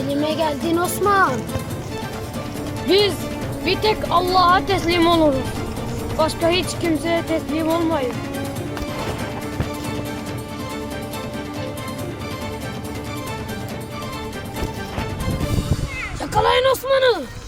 Elime geldin Osman. Biz bir tek Allah'a teslim oluruz. Başka hiç kimseye teslim olmayız. Yakalayın Osman'ı.